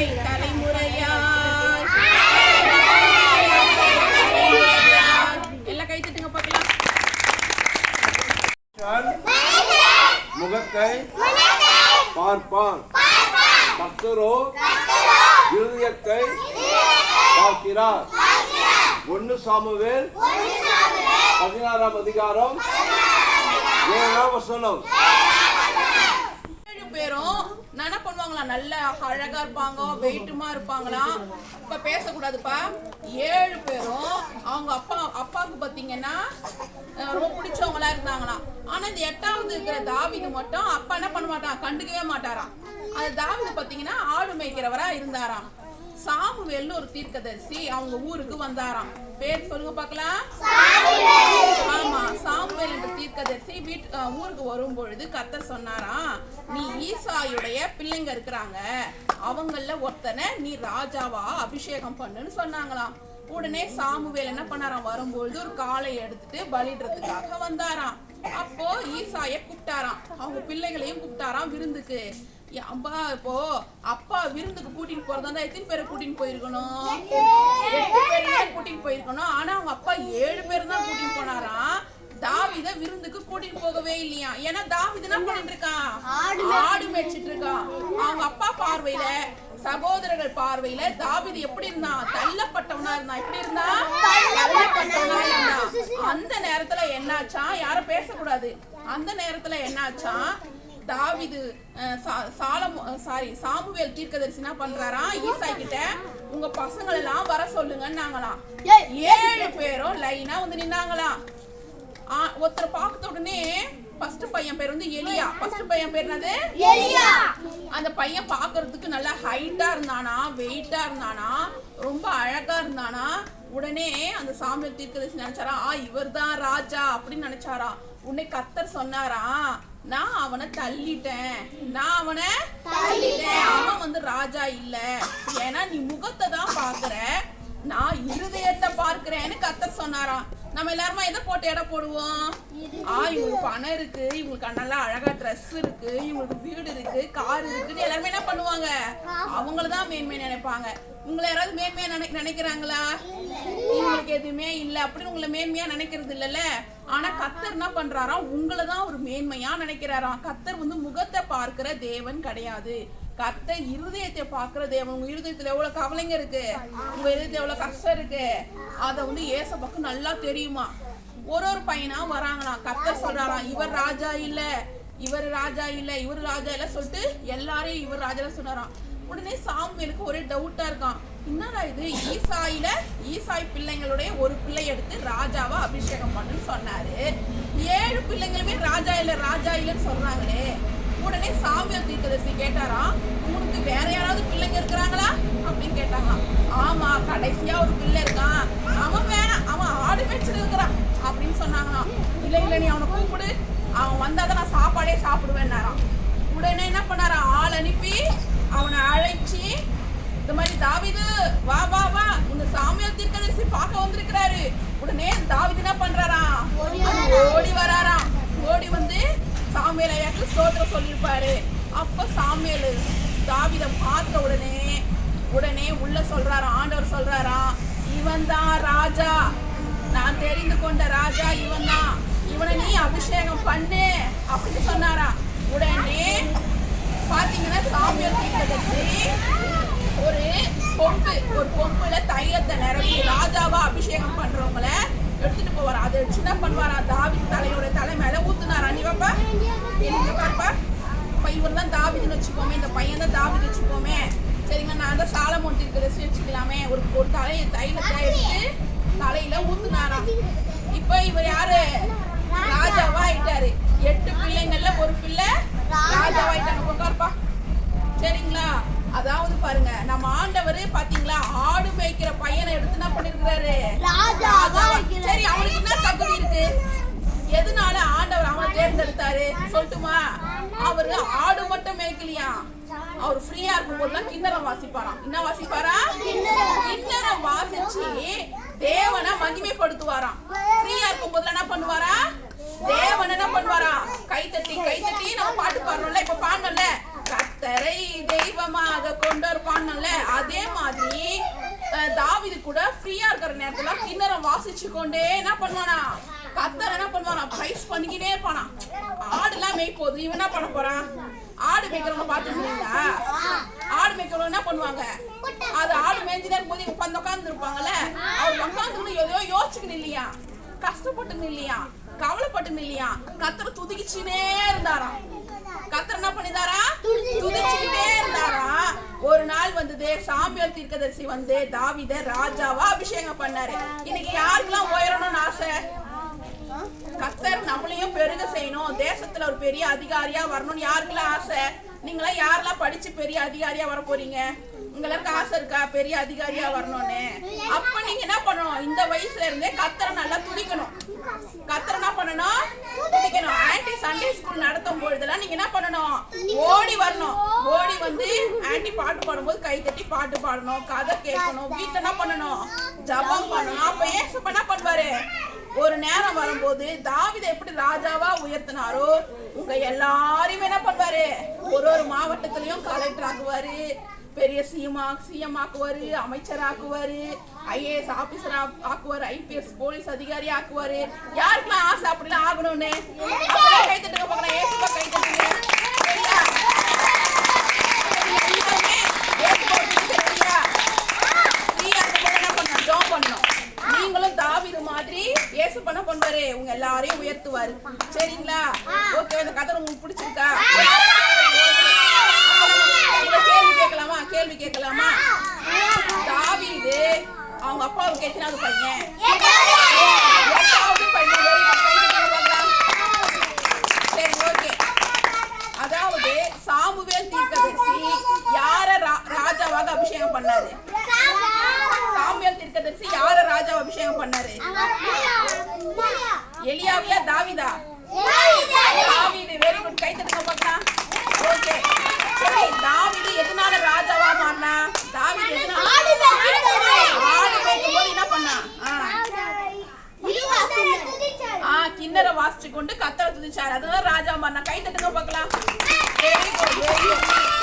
தலைமுறை தலைமுறையாய் எல்லாம் கை தட்டுங்க பார்க்கலாம். முகத்தை பார்ப்பான். கர்த்தரோ இருதயத்தை பார்க்கிறார். ஒன்னு சாமுவேல் பதினாறாம் அதிகாரம் ஏழாம் வசனம் ஏழு பேரும் இருப்பாங்களா? நல்ல அழகா இருப்பாங்க வெயிட்டுமா இருப்பாங்களாம் இப்ப பேசக்கூடாதுப்பா. ஏழு பேரும் அவங்க அப்பா அப்பாவுக்கு பாத்தீங்கன்னா ரொம்ப பிடிச்சவங்களா இருந்தாங்களாம் ஆனா இந்த எட்டாவது இருக்கிற தாவிது மட்டும் அப்பா என்ன பண்ண மாட்டான்? கண்டுக்கவே மாட்டாராம். அந்த தாவிது பாத்தீங்கன்னா ஆடு மேய்க்கிறவரா இருந்தாராம். சாமுவேல்னு ஒரு தீர்க்கதரிசி அவங்க ஊருக்கு வந்தாராம். பேர் சொல்லுங்க பார்க்கலாம். ஆமா சாமுவேல் என்ற தீர்க்கதரிசி வீட் ஊருக்கு வரும் பொழுது கர்த்தர் சொன்னாராம் நீ ஈசாயுடைய பிள்ளைங்க இருக்கிறாங்க. அவங்கள ஒருத்தனை நீ ராஜாவா அபிஷேகம் பண்ணுன்னு சொன்னாங்களாம். உடனே சாமுவேல் என்ன பண்ணாராம்? வரும்பொழுது ஒரு காளை எடுத்துட்டு பலிடுறதுக்காக வந்தாராம். அப்போ ஈசாய கூப்பிட்டாராம். அவங்க பிள்ளைகளையும் கூப்பிட்டாராம் விருந்துக்கு. அப்பா இப்போ அப்பா விருந்துக்கு கூட்டிட்டு போறதா இருந்தா எத்தனை பேரை கூட்டிட்டு போயிருக்கணும்? எட்டு பேர் தான் கூட்டிட்டு போயிருக்கணும். ஆனா அவங்க அப்பா ஏழு பேர் தான் கூட்டிட்டு போனாராம் தாவித விருந்துக்கு கூட்டிட்டு போகவே இல்லையா? ஏன்னா தாவித என்ன பண்ணிட்டு இருக்கான் ஆடு மேய்ச்சிட்டு இருக்கான் அவங்க அப்பா பார்வையில சகோதரர்கள் பார்வையில தாவிது எப்படி இருந்தான் தள்ளப்பட்டவனா இருந்தான் எப்படி இருந்தான் தள்ளப்பட்டவனா இருந்தான் அந்த நேரத்துல என்னாச்சாம்? யாரும் பேசக்கூடாது. அந்த நேரத்துல என்னாச்சாம்? தாவிது சாலம் சாரி சாமுவேல் தீர்க்கதரிசி என்ன பண்றாராம் ஈசாய் கிட்ட உங்க பசங்களை எல்லாம் வர சொல்லுங்கன்னாங்களாம் ஏழு பேரும் லைனா வந்து நின்னாங்களாம் ஒருத்தர் பார்த்த உடனே ஃபர்ஸ்ட் பையன் பேர் வந்து எலியா. ஃபர்ஸ்ட் பையன் பேர் என்னது? எலியா. அந்த பையன் பார்க்கிறதுக்கு நல்லா ஹைட்டா இருந்தானா வெயிட்டா இருந்தானா ரொம்ப அழகா இருந்தானா? உடனே அந்த சாமியல் தீர்க்கதரிசி நினைச்சாரா ஆ இவர்தான் ராஜா அப்படின்னு நினைச்சாரா. உன்னை கத்தர் சொன்னாரா? நான் அவனை தள்ளிட்டேன். நான் அவனை தள்ளிட்டேன். அவன் வந்து ராஜா இல்ல. ஏன்னா நீ முகத்தை தான் பாக்குற நான் இருதயத்தை பார்க்கிறேன்னு கத்தர் சொன்னாராம். நம்ம எல்லாருமா எதை போட்டு எடை போடுவோம்? ஆ இவங்களுக்கு பணம் இருக்கு. இவங்களுக்கு நல்லா அழகா Dress இருக்கு. இவங்களுக்கு வீடு இருக்கு கார் இருக்குன்னு எல்லாருமே என்ன பண்ணுவாங்க? அவங்கள தான் மேன்மை நினைப்பாங்க. உங்களை யாராவது மேன்மையா நினை நினைக்கிறாங்களா? இவங்களுக்கு எதுவுமே இல்ல. அப்படின்னு உங்களை மேன்மையா நினைக்கிறது இல்லைல்ல. ஆனா கத்தர் என்ன பண்றாராம் உங்களை தான் ஒரு மேன்மையா நினைக்கிறாராம் கத்தர் வந்து முகத்தை பார்க்கிற தேவன் கிடையாது. கத்தர் இருதயத்தை பார்க்கிற தேவன். உங்க இருதயத்துல எவ்வளவு கவலைங்க இருக்கு? உங்க இருதயத்துல எவ்வளவு கஷ்டம் இருக்கு? அத வந்து ஏசப்பாக்கு நல்லா தெரியுமா? ஒரு ஒரு பையனா வராங்களாம். கத்தர் சொல்றாராம் இவர் ராஜா இல்ல. இவர் ராஜா இல்ல. இவர் ராஜா இல்ல சொல்லிட்டு எல்லாரையும் இவர் ராஜா சொன்னாராம். உடனே சாமுவேலுக்கு ஒரே டவுட்டா இருக்கான் என்னடா இது ஈசாயில ஈசாய் பிள்ளைங்களுடைய ஒரு பிள்ளை எடுத்து ராஜாவா அபிஷேகம் பண்ணுன்னு சொன்னாரு. ஏழு பிள்ளைங்களுமே ராஜா இல்ல ராஜா இல்லன்னு சொல்றாங்களே. உடனே சாமியார் தீர்க்கதரிசி கேட்டாராம் உனக்கு வேற யாராவது பிள்ளைங்க இருக்கிறாங்களா? அப்படின்னு கேட்டாங்களாம். ஆமா கடைசியா ஒரு பிள்ளை இருக்கான். அவன் வேணாம் அவன் ஆடு மேய்ச்சல் இருக்கிறான் அப்படின்னு சொன்னாங்களாம். இல்ல இல்ல நீ அவனை கூப்பிடு. அவன் வந்தாதான் நான் சாப்பாடே சாப்பிடுவேன்னாராம். உடனே என்ன பண்ணாராம்? ஆள் அனுப்பி அவனை அழைச்சி இந்த மாதிரி தாவிது வா வா வா. உன்னை சாமியால் தீர்க்கதரிசி பார்க்க வந்திருக்கிறாரு. உடனே தாவிது என்ன பண்றாராம்? ஓடி வராராம். ஓடி வந்து சாமியல் ஐயாக்கு ஸ்தோத்திரம் சொல்லியிருப்பாரு. அப்ப சாமியல் தாவித பார்த்த உடனே உடனே உள்ள சொல்றாராம். ஆண்டவர் சொல்றாராம் இவன் தான் ராஜா. நான் தெரிந்து கொண்ட ராஜா இவன் தான். இவனை நீ அபிஷேகம் பண்ணு. அப்படின்னு சொன்னாராம். உடனே பாத்தீங்கன்னா சாமியால் தீர்க்கதரிசி ஒரு பொம்பு ஒரு பொம்புல தைலத்தை நிரப்பி ராஜாவா அபிஷேகம் பண்றவங்கள எடுத்துட்டு போவார். அதை சின்ன பண்ணுவாரா தாவிது தலையோட தலை மேல ஊத்துனாரா. நீ பாப்பா எனக்கு பாப்பா இப்ப இவர் தான் தாவிதுன்னு வச்சுக்கோமே இந்த பையன் தான் தாவிது வச்சுக்கோமே. சரிங்க நான் தான் சாலமோன் இருக்கிறது வச்சுக்கலாமே. ஒரு ஒரு தலை தைலத்தை எடுத்து தலையில ஊத்துனாரா. இப்ப இவர் யாரு? ராஜாவா ஆயிட்டாரு. எட்டு பிள்ளைங்கள்ல ஒரு பிள்ளை ராஜாவா ஆயிட்டாங்க உட்காருப்பா. சரிங்களா? அதாவது பாருங்க நம்ம ஆண்டவர் பாத்தீங்களா ஆடு மேய்க்கிற பையனை எடுத்து என்ன பண்ணிருக்கிறாரு. சரி அவனுக்கு என்ன தகுதி இருக்கு? எதனால ஆண்டவர் அவனை தேர்ந்தெடுத்தாரு? சொல்லட்டுமா? அவரு ஆடு மட்டும் மேய்க்கலையா? அவர் ஃப்ரீயா இருக்கும் போதுலாம் கிண்ணறம் வாசிப்பாராம். என்ன வாசிப்பாரா? கிண்ணறம் வாசிச்சு தேவனை மகிமைப்படுத்துவாராம். ஃப்ரீயா இருக்கும் போதுல என்ன பண்ணுவாரா தேவன் என்ன பண்ணுவாரா கை தட்டி கை தட்டி நம்ம பாட்டு பாடுறோம்ல இப்ப பாடணும்ல கத்தரை தெய்வமாக கொண்டு ஒரு பாடணும்ல தாவிது கூட ஃப்ரீயா இருக்கிற நேரத்துல கிண்ணறம் வாசிச்சு கொண்டே என்ன பண்ணுவானா? கத்தர் என்ன பண்ணுவானா? பிரைஸ் பண்ணிக்கிட்டே இருப்பானா. ஆடுலாம் போகுது இவன் என்ன பண்ண போறான்? ஆடு மேய்க்கிறவங்க பாத்துருக்கீங்களா ஆடு மேய்க்கிறவங்க என்ன பண்ணுவாங்க? அது ஆடு மேய்ஞ்சினே இருக்கும்போது இவங்க உட்காந்து உட்காந்து இருப்பாங்கல்ல அவர் உட்காந்து எதையோ யோசிச்சுக்கணும் இல்லையா? கஷ்டப்பட்டு இல்லையா? கவலைப்பட்டு இல்லையா? கத்தரை துதிக்கிச்சுனே இருந்தாராம். கத்தர் என்ன பண்ணிதாரா? துதிச்சுக்கிட்டே இருந்தாராம். ஒரு நாள் வந்தது சாமியல் தீர்க்கதரிசி வந்து தாவித ராஜாவா அபிஷேகம் பண்ணாரு. இன்னைக்கு யாருக்கெல்லாம் உயரணும்னு ஆசை? கத்தர் நம்மளையும் பெருக செய்யணும். தேசத்துல ஒரு பெரிய அதிகாரியா வரணும்னு யாருக்கெல்லாம் ஆசை? நீங்களாம் யாரெல்லாம் படிச்சு பெரிய அதிகாரியா வர போறீங்க? உங்களுக்கு ஆசை இருக்கா பெரிய அதிகாரியா வரணும்னு? அப்ப நீங்க என்ன பண்ணணும்? இந்த வயசுல இருந்தே கத்தரை நல்லா துடிக்கணும் கத்தர் என்ன பண்ணணும்? துதிக்கணும் ஆன்டி சண்டே ஸ்கூல் நடத்தும் பொழுதெல்லாம் நீங்க என்ன பண்ணணும்? ஓடி வரணும். ஓடி வந்து ஆன்டி பாட்டு பாடும்போது கை தட்டி பாட்டு பாடணும். கதை கேட்கணும். வீட்டுல என்ன பண்ணணும்? ஜபம் பண்ணணும். அப்ப ஏசப்ப என்ன பண்ணுவாரு? ஒரு நேரம் வரும்போது தாவிதை எப்படி ராஜாவா உயர்த்தினாரோ உங்க எல்லாரையும் என்ன பண்ணுவாரு? ஒரு ஒரு மாவட்டத்திலயும் கலெக்டர் ஆகுவாரு பெரிய சிஎம் சிஎம் ஆக்குவாரு அமைச்சர் ஆக்குவாரு ஐஏஎஸ் ஆபீசர் ஆக்குவாரு ஐபிஎஸ் போலீஸ் அதிகாரி ஆக்குவாரு. யாருக்கெல்லாம் ஆசை அப்படிலாம் ஆகணும்னு? அப்படியே கை தட்டுங்க பார்க்கலாம் ஏசுப்பா கை தட்டுங்க சரியா? சரி, எல்லாருமே ஏசுப்பா துதிக்க சரியா? ஃப்ரீயா இருக்கும்போது என்ன பண்ணணும் ஜோம் பண்ணணும். நீங்களும் தாவீது மாதிரி இயேசு பண்ண பண்ணுவாரு உங்க எல்லாரையும் உயர்த்துவாரு. சரிங்களா? ஓகே இந்த கதை உங்களுக்கு பிடிச்சிருக்கா உங்க கேள்வி கேட்கலாமா கேள்வி கேட்கலாமா? தாவீது அவங்க அப்பாவுக்கு எத்தனாவது பையன். எட்டாவது பையன் சரி ஓகே. அதாவது சாமுவேல் தீர்க்கதரிசி யார ரா- ராஜாவாக அபிஷேகம் பண்ணாரு? சாமுவேல் தீர்க்கதரிசி யார ராஜாவை அபிஷேகம் பண்ணாரு? எலியாவியா தாவிதா? தாவிது வெரி குட் கை பார்க்கலாம் ஓகே சரி தாவீது எதனால ராஜாவா மாறினா தாவீது எதனால ஆடு மேய்க்கும் போது என்ன பண்ணா ஆ. ஆ கிண்ணற வாசிச்சு கொண்டு கத்தரை துதிச்சாரு. அதுதான் ராஜா மாறினா கை தட்டுங்க பார்க்கலாம். Very good very good